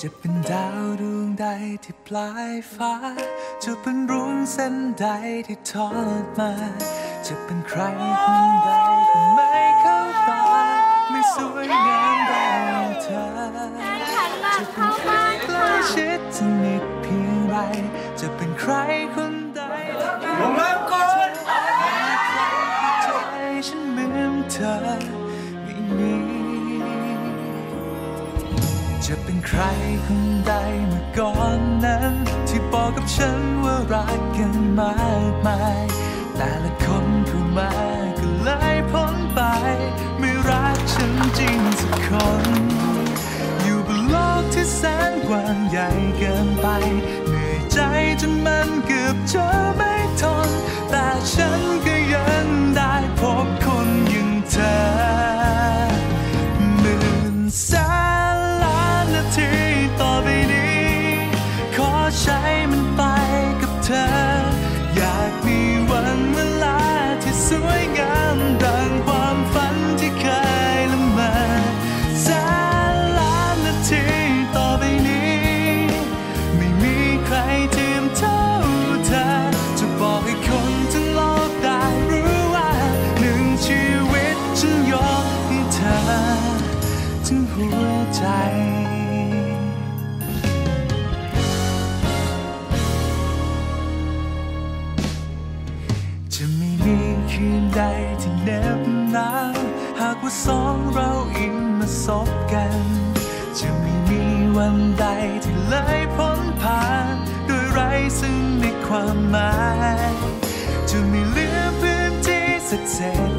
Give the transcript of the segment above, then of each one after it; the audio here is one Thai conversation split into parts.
จะเป็นดาวดวงใดที่ปลายฟ้า จะเป็นรุ้งเส้นใดที่ทอดมา จะเป็นใครคนใดก็ไม่เข้าตา ไม่สวยงามดังเธอฉันมาเข้าบ้านใกล้ชิดสนิทเพียงไร จะเป็นใครคนใดผมรักคุณใจฉันเหมือนเธอ จะเป็นใครคนใดเมื่อก่อนนั้น ที่บอกกับฉันว่ารักกันมากมาย แต่ละคนเข้ามาก็เลยพ้นไป ไม่รักฉันจริงสักคน อยู่บนโลกที่แสนกว้างใหญ่เกินไป เหนื่อยใจจนมันเกือบจะไม่ทน แต่ฉันาที่ ว่าสองเราอิงมาสบกัน จะไม่มีวันใดที่เลยพ้นผ่านโดยไร้ซึ่งในความหมาย จะไม่เหลือพื้นที่สักเศษ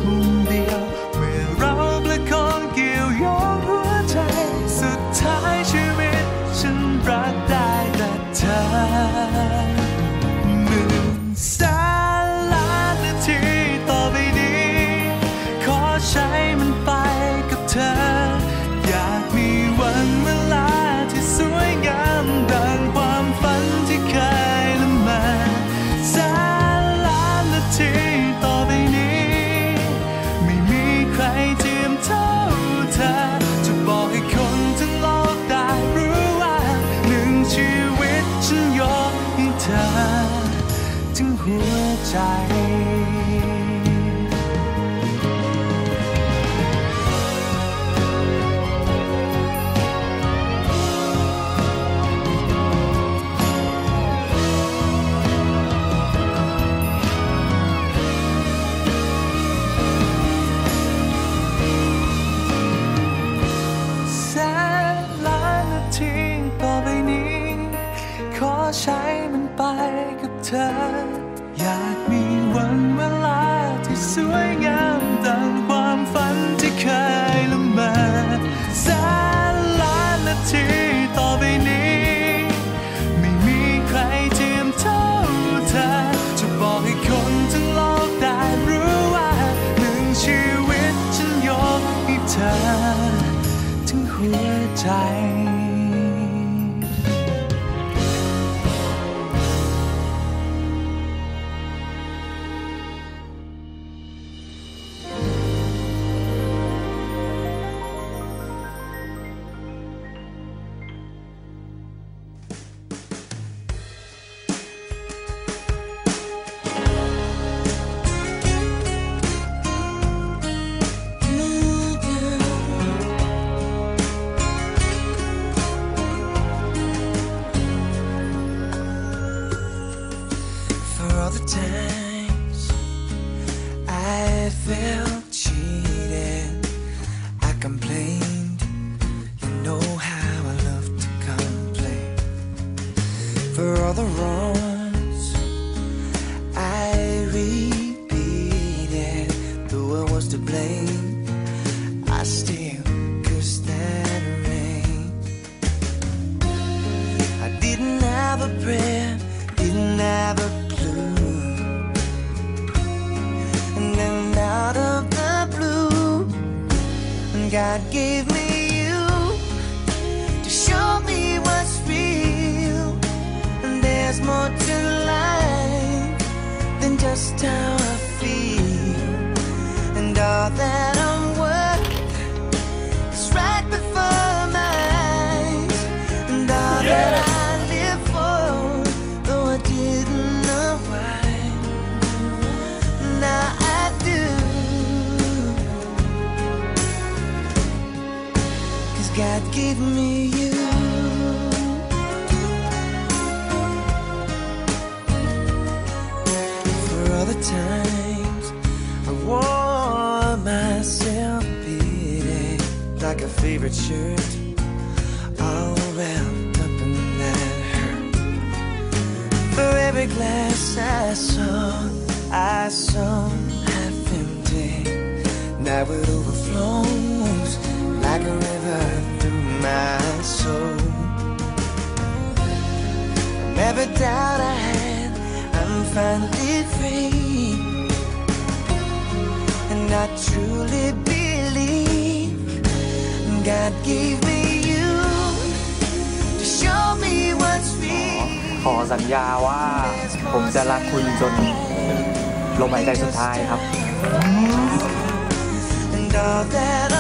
ใช้มันไปกับเธอ อยากมีวันเวลาที่สวยงามดังความฝันที่เคยละเมอแสนล้านนาทีต่อไปนี้ ไม่มีใครเทียมเท่าเธอ จะบอกให้คนทั้งโลกได้รู้ว่าหนึ่งชีวิตฉันยกให้เธอ ถึงหัวใจ For all the wrongs I repeated, though I was to blame, I still cursed that rain. I didn't have a prayer, didn't have a clue. And then out of the blue, God gave me down. Times I wore myself beating like a favorite shirt, all wrapped up in that hurt. For every glass I saw, I saw half empty. Now it overflows like a river through my soul. And every doubt I had, I'm finally free. And I truly believe God gave me you to show me what's real. ขอสัญญาว่าผมจะรักคุณจนลมหายใจสุดท้ายครับ And all that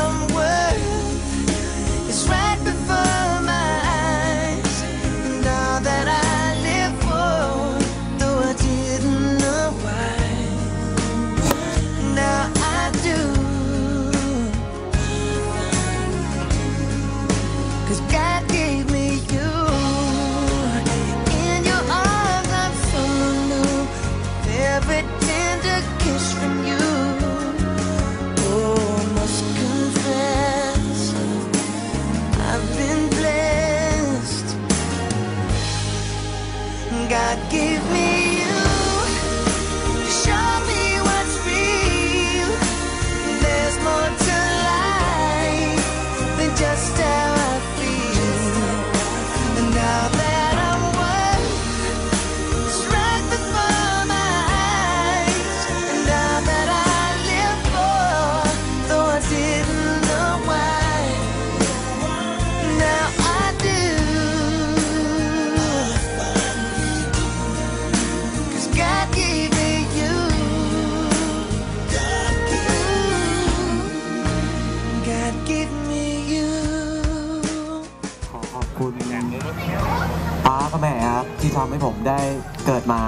ได้เกิดมา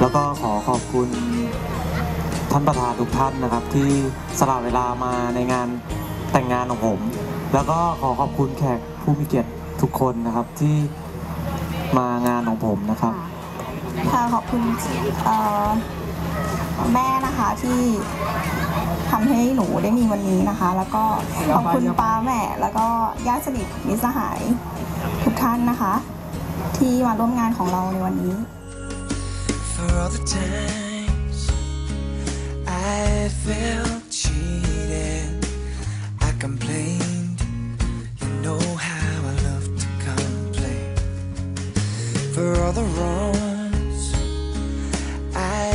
แล้วก็ขอขอบคุณท่านประธานทุกท่านนะครับ ที่สละเวลามาในงานแต่งงานของผม แล้วก็ขอขอบคุณแขกผู้มีเกียรติทุกคนนะครับที่มางานของผมนะครับ ค่ะขอบคุณเอ่อแม่นะคะที่ทำให้หนูได้มีวันนี้นะคะ แล้วก็ขอบคุณป้าแม่ แล้วก็ญาติสนิทมิตรสหายทุกท่านนะคะ ที่มาร่วมงานของเราในวันนี้ For all the times I felt cheated, I complained. You know how I love to complain. For all the wrongs I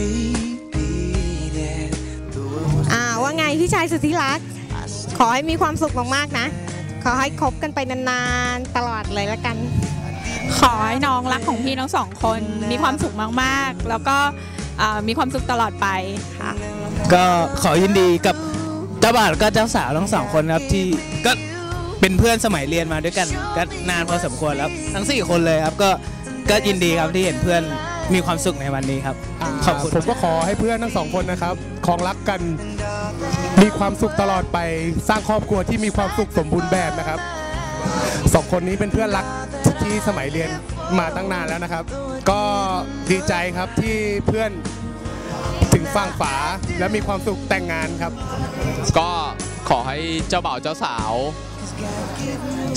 repeated, the words อ่าว่าไงพี่ชายสุดที่รัก ขอให้มีความสุขมากๆนะ ขอให้คบกันไปนานๆ ตลอดเลยละกัน ขอให้น้องรักของพี่ทั้งสองคนมีความสุขมากๆ แล้วก็เอ่อมีความสุขตลอดไปค่ะ ก็ขอยินดีกับเจ้าบ่าวแล้วก็เจ้าสาวทั้งสองคนครับที่ก็เป็นเพื่อนสมัยเรียนมาด้วยกันก็นานพอสมควรแล้วทั้งสี่คนเลยครับก็ก็ยินดีครับที่เห็นเพื่อนมีความสุขในวันนี้ครับขอบคุณผมก็ขอให้เพื่อนทั้งสองคนนะครับคองรักกันมีความสุขตลอดไปสร้างครอบครัวที่มีความสุขสมบูรณ์แบบนะครับสองคนนี้เป็นเพื่อนรัก ที่สมัยเรียนมาตั้งนานแล้วนะครับ ก็ดีใจครับที่เพื่อนถึงฝั่งฝาและมีความสุขแต่งงานครับ ก็ขอให้เจ้าบ่าวเจ้าสาว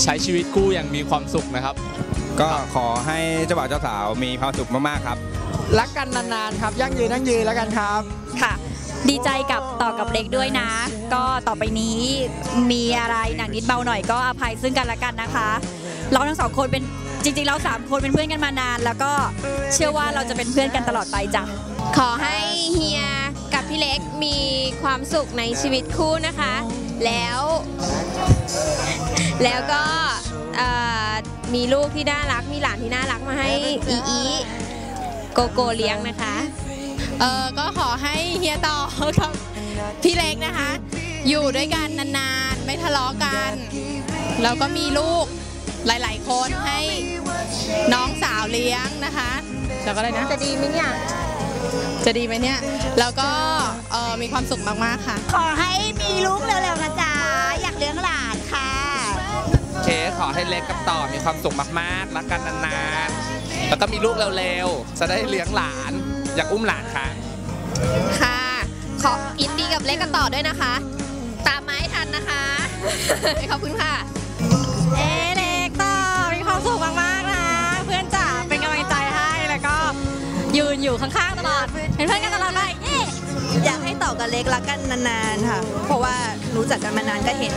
ใช้ชีวิตคู่อย่างมีความสุขนะครับ ก็ขอให้เจ้าบ่าวเจ้าสาวมีความสุขมากๆครับ รักกันนานๆครับ ยั่งยืนยั่งยืนแล้วกันครับค่ะดีใจกับต่อกับเล็กด้วยนะ ก็ต่อไปนี้มีอะไรหนักนิดเบาหน่อยก็อภัยซึ่งกันและกันนะคะ เราทั้งสองคนเป็น จริงๆเราสามคนเป็นเพื่อนกันมานาน แล้วก็เชื่อว่าเราจะเป็นเพื่อนกันตลอดไปจ้ะขอให้เฮียกับพี่เล็กมีความสุขในชีวิตคู่นะคะ แล้ว แล้วก็เอ่อมีลูกที่น่ารักมีหลานที่น่ารักมาให้อีอีโกโกเลี้ยงนะคะ เออก็ขอให้เฮียต่อกับพี่เล็กนะคะ อยู่ด้วยกันนานๆ ไม่ทะเลาะกัน แล้วก็มีลูก หลาย ๆ คนให้น้องสาวเลี้ยงนะคะแล้วก็อะไรนะ จะดีไหมเนี่ย จะดีไหมเนี่ย แล้วก็เออมีความสุขมาก ๆ ค่ะ ขอให้มีลูกเร็ว ๆ นะจ๊ะ อยากเลี้ยงหลานค่ะขอให้เล็กกับต่อมีความสุขมากๆรักกันนานๆ แล้วก็มีลูกเร็ว ๆ จะได้เลี้ยงหลาน อยากอุ้มหลานค่ะ ค่ะ ขอยินดีกับเล็กกันต่อด้วยนะคะ ตามมาให้ทันนะคะ ขอบคุณค่ะ อยู่ข้างๆตลอด เห็นเพื่อนกันตลอดไปยอยากให้ต่อกับเล็กรักกันนานๆค่ะ เพราะว่ารู้จักกันมานานก็เห็น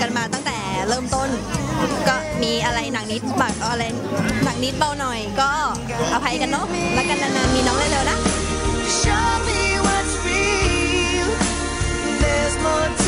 กันมาตั้งแต่เริ่มต้น ก็มีอะไรหนังนิดบากอะไรหนังนิดเบาหน่อย ก็อภัยกันเนาะรักกันนานๆมีน้องเร็วๆนะ more.